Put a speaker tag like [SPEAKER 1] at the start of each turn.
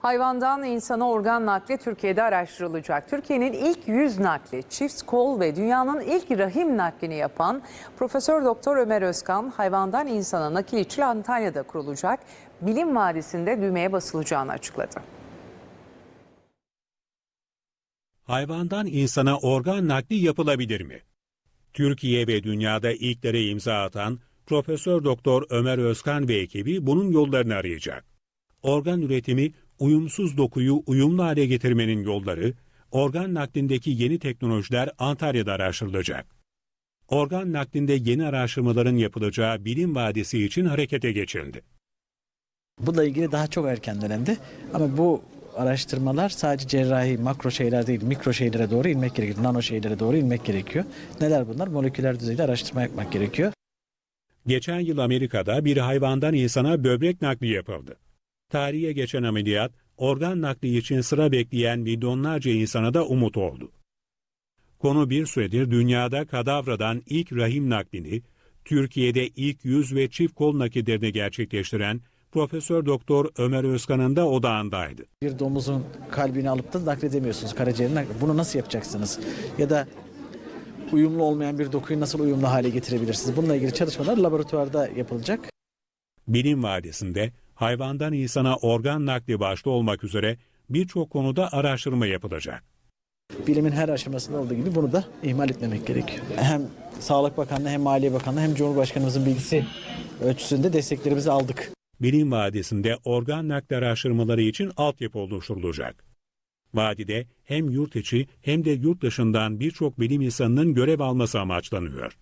[SPEAKER 1] Hayvandan insana organ nakli Türkiye'de araştırılacak. Türkiye'nin ilk yüz nakli, çift kol ve dünyanın ilk rahim naklini yapan Profesör Doktor Ömer Özkan, hayvandan insana nakil için Antalya'da kurulacak bilim vadisinde düğmeye basılacağını açıkladı.
[SPEAKER 2] Hayvandan insana organ nakli yapılabilir mi? Türkiye ve dünyada ilklere imza atan Profesör Doktor Ömer Özkan ve ekibi bunun yollarını arayacak. Organ üretimi uyumsuz dokuyu uyumlu hale getirmenin yolları, organ naklindeki yeni teknolojiler Antalya'da araştırılacak. Organ naklinde yeni araştırmaların yapılacağı bilim vadisi için harekete geçildi.
[SPEAKER 3] Bununla ilgili daha çok erken dönemde ama bu araştırmalar sadece cerrahi makro şeyler değil mikro şeylere doğru inmek gerekiyor. Nano şeylere doğru inmek gerekiyor. Neler bunlar? Moleküler düzeyde araştırma yapmak gerekiyor.
[SPEAKER 2] Geçen yıl Amerika'da bir hayvandan insana böbrek nakli yapıldı. Tarihe geçen ameliyat, organ nakli için sıra bekleyen milyonlarca insana da umut oldu. Konu bir süredir dünyada kadavradan ilk rahim naklini, Türkiye'de ilk yüz ve çift kol nakillerini gerçekleştiren Profesör Doktor Ömer Özkan'ın da odağındaydı.
[SPEAKER 3] Bir domuzun kalbini alıp da nakledemiyorsunuz karaciğerini. nakl- Bunu nasıl yapacaksınız? Ya da uyumlu olmayan bir dokuyu nasıl uyumlu hale getirebilirsiniz? Bununla ilgili çalışmalar laboratuvarda yapılacak.
[SPEAKER 2] Bilim Vadisi'nde hayvandan insana organ nakli başta olmak üzere birçok konuda araştırma yapılacak.
[SPEAKER 3] Bilimin her aşamasında olduğu gibi bunu da ihmal etmemek gerekiyor. Hem Sağlık Bakanlığı hem Maliye Bakanlığı hem Cumhurbaşkanımızın bilgisi ölçüsünde desteklerimizi aldık.
[SPEAKER 2] Bilim Vadisi'nde organ nakli araştırmaları için altyapı oluşturulacak. Vadide hem yurt içi hem de yurt dışından birçok bilim insanının görev alması amaçlanıyor.